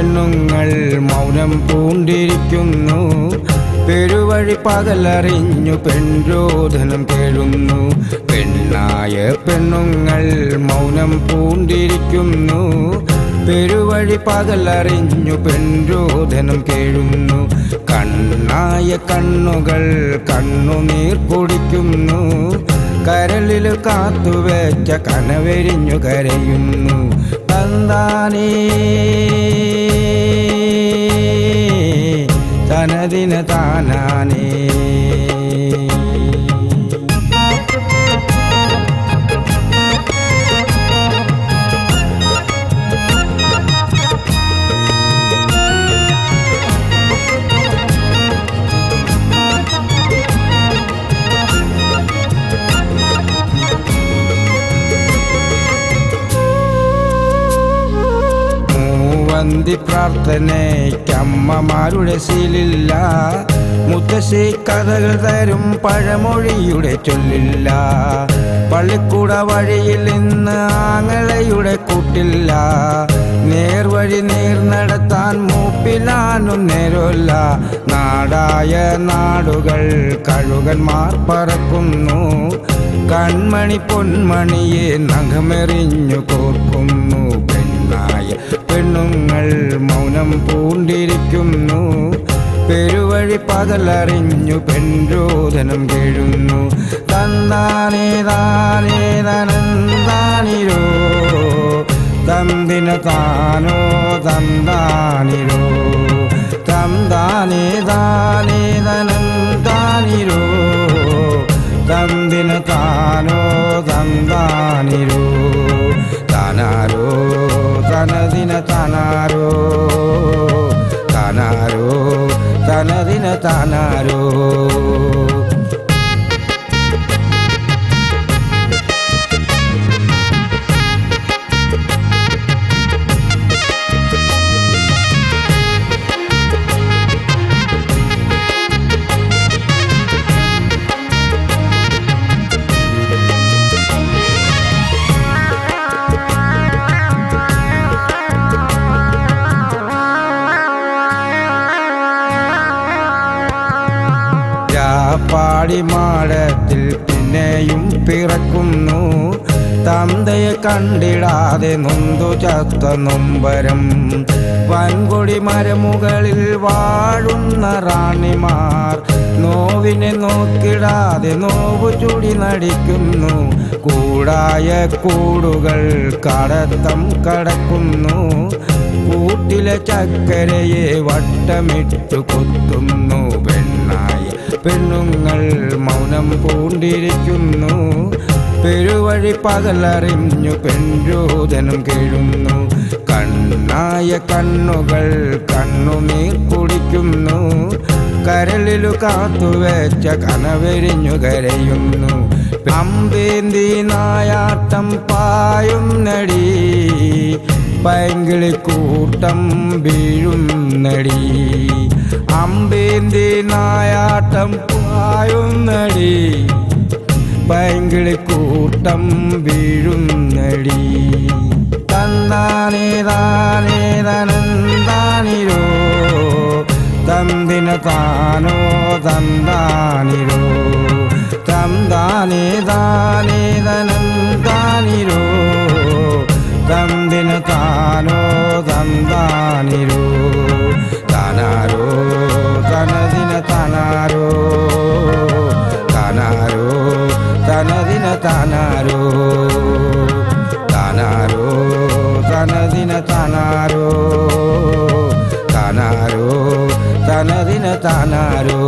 പെണ്ണുങ്ങൾ മൗനം പൂണ്ടിരിക്കുന്നു. പെരുവഴി പകലറിഞ്ഞു പെൺരോധനം കേഴുന്നു പെണ്ണായ പെണ്ണുങ്ങൾ മൗനം പൂണ്ടിരിക്കുന്നു. പെരുവഴി പകലറിഞ്ഞു പെൺരോധനം കേഴുന്നു കണ്ണായ കണ്ണുകൾ കണ്ണുനീർ കുടിക്കുന്നു. കരളിൽ കാത്തുവെച്ച കനവെരിഞ്ഞു കരയുന്നു. തന്താനേ തനതിന് താനാനേ മൂവന്തി പ്രാർത്ഥനയ്ക്കമ്മമാരുടെ ശീലില്ല മുത്തശ്ശി കഥകൾ തരും പഴമൊഴിയുടെ ചൊല്ലില്ല. പള്ളിക്കൂട വഴിയിൽ നിന്ന് ആങ്ങളയുടെ കൂട്ടില്ല. നേർവഴി നേർ നടത്താൻ മൂപ്പിലാനും നേരമില്ല. നാടായ നാടുകൾ കഴുകന്മാർ പറക്കുന്നു. കൺമണി പൊന്മണിയെ നഖമെറിഞ്ഞു കോർക്കുന്നു. മൗനം പൂണ്ടിരിക്കുന്നു. പെരുവഴി പകലറിഞ്ഞു പെൺരോധനം കേഴുന്നു. തന്നാനേ താനേ തനന്താനിരോ തന്തിന താനോ തന്താനിരോ? തന്താനേ താനേ തനന്താനിരോ താനോ തന്താനിരോ? താനാരോ തനദിന താനാരോ താനാരോ തനദിന താനാരോ പാടി മാടത്തിൽ പിന്നെയും പിറക്കുന്നു. തന്തയെ കണ്ടിടാതെ നൊന്തു ചത്ത നൊമ്പരം. വൻകൊടി മരമുകളിൽ വാഴുന്ന റാണിമാർ. നോവിനെ നോക്കിടാതെ നോവു ചുടി നടിക്കുന്നു. കൂടായ കൂടുകൾ കടത്തം കടക്കുന്നു. കൂട്ടിലെ ചക്കരയെ വട്ടമിട്ടു കൊത്തുന്നു. പെണ്ണായ പെണ്ണുങ്ങൾ മൗനം പൂണ്ടിരിക്കുന്നു. പെരുവഴി പകലറിഞ്ഞു പെൺരോധനം കേഴുന്നു. കണ്ണായ കണ്ണുകൾ കണ്ണുനീർ കുടിക്കുന്നു. കരളിലു കാത്തുവെച്ച കനവെരിഞ്ഞു കരയുന്നു. അമ്പേന്തി നായാട്ടം പായും നടി. പൈങ്കിളിക്കൂട്ടം നടി. അമ്പേന്തി നായാട്ടം പായുന്നടി പൈങ്കിളിക്കൂട്ടം വീഴുന്നടി തന്നാനേ താനേ തനന്താനിരോ തന്തിന താനോ തന്താനിരോ തന്താനേ താനേ തനന്താനിരോ തന്തിന താനോ തന്താനിരോ താനാരോ താനാരോ തനദിന താനാരോ താനാരോ തനദിന താനാരോ